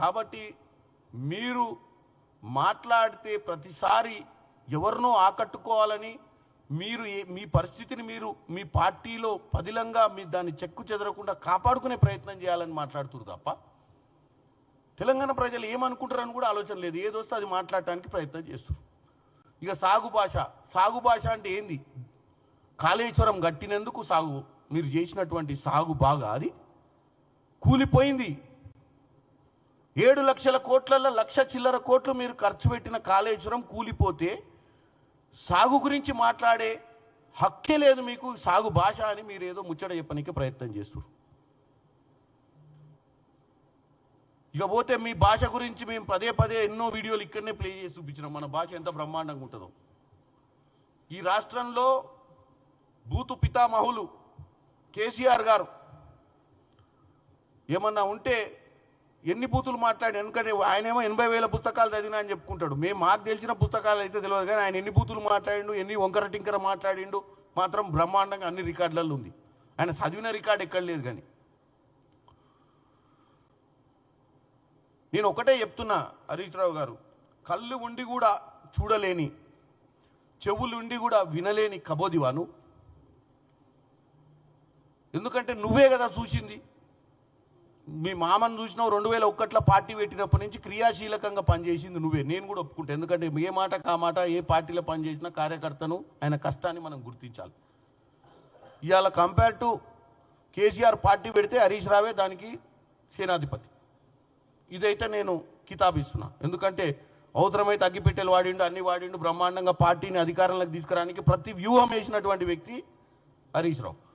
కాబట్టి మీరు మాట్లాడితే ప్రతిసారి ఎవరినో ఆకట్టుకోవాలని మీరు ఏ- మీ పరిస్థితిని మీరు మీ పార్టీలో పదిలంగా మీ దాన్ని చెక్కు చెదరకుండా కాపాడుకునే ప్రయత్నం చేయాలని మాట్లాడుతురు తప్ప తెలంగాణ ప్రజలు ఏమనుకుంటారని కూడా ఆలోచన లేదు. ఏదొస్తే అది మాట్లాడటానికి ప్రయత్నం చేస్తారు. ఇక సాగు భాష సాగు భాష అంటే ఏంది? కాళేశ్వరం గట్టినందుకు సాగు మీరు చేసినటువంటి సాగు బాగా అది కూలిపోయింది. ఏడు లక్షల కోట్లలో లక్ష చిల్లర కోట్లు మీరు ఖర్చు పెట్టిన కాళేశ్వరం కూలిపోతే సాగు గురించి మాట్లాడే హక్కే లేదు మీకు సాగు భాష అని మీరు ఏదో ముచ్చట చెప్పడానికి ప్రయత్నం చేస్తారు ఇక పోతే మీ భాష గురించి మేము పదే పదే ఎన్నో వీడియోలు ఇక్కడనే ప్లే చేసి చూపించినాం. మన భాష ఎంత బ్రహ్మాండంగా ఉంటుందో. ఈ రాష్ట్రంలో బూతు పితామహులు కేసీఆర్ గారు ఏమన్నా ఉంటే ఎన్ని బూతులు మాట్లాడి ఎందుకంటే ఆయనేమో ఎనభై వేల పుస్తకాలు చదివినా అని చెప్పుకుంటాడు. మేము మాకు తెలిసిన పుస్తకాలు అయితే తెలియదు కానీ ఆయన ఎన్ని బూతులు మాట్లాడిండు ఎన్ని వంకర టింకర మాట్లాడిండు మాత్రం బ్రహ్మాండంగా అన్ని రికార్డులలో ఉంది. ఆయన చదివిన రికార్డు ఎక్కడ లేదు కానీ. నేను ఒకటే చెప్తున్నా హరీష్ రావు గారు కళ్ళు ఉండి కూడా చూడలేని చెవులు ఉండి కూడా వినలేని కబోదివాను. ఎందుకంటే నువ్వే కదా చూసింది. మీ మామను చూసినావు రెండు వేల ఒక్కట్లో పార్టీ పెట్టినప్పటి నుంచి క్రియాశీలకంగా పనిచేసింది నువ్వే. నేను కూడా ఒప్పుకుంటా. ఎందుకంటే ఏ మాట కా మాట ఏ పార్టీలో పనిచేసిన కార్యకర్తను ఆయన కష్టాన్ని మనం గుర్తించాలి. ఇవాళ కంపేర్ టు కేసీఆర్ పార్టీ పెడితే హరీష్ రావే దానికి సేనాధిపతి. ఇదైతే నేను కితాబిస్తున్నా. ఎందుకంటే అవసరమైతే అగ్గిపెట్టెలు వాడిండు అన్ని వాడిండు బ్రహ్మాండంగా పార్టీని అధికారంలోకి తీసుకురావడానికి ప్రతి వ్యూహం వేసినటువంటి వ్యక్తి హరీష్ రావు.